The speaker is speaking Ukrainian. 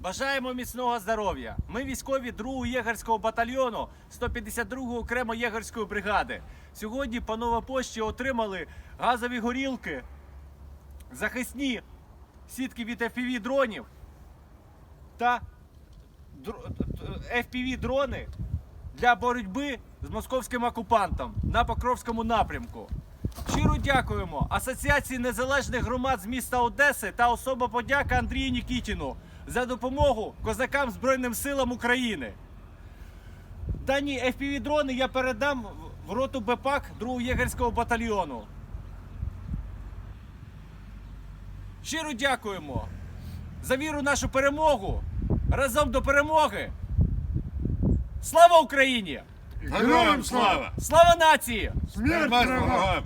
Бажаємо міцного здоров'я. Ми військові 2-го єгерського батальйону 152-го окремо єгерської бригади. Сьогодні по Новопошті отримали газові горілки, захисні сітки від FPV дронів та FPV дрони для боротьби з московським окупантом на Покровському напрямку. Щиро дякуємо Асоціації незалежних громад з міста Одеси та особа подяка Андрію Нікітіну за допомогу козакам Збройним силам України. Дані FPV дрони я передам в роту БПАК 2-го єгерського батальйону. Щиро дякуємо за віру в нашу перемогу. Разом до перемоги. Слава Україні! Героям слава! Слава нації! Смерть ворогам!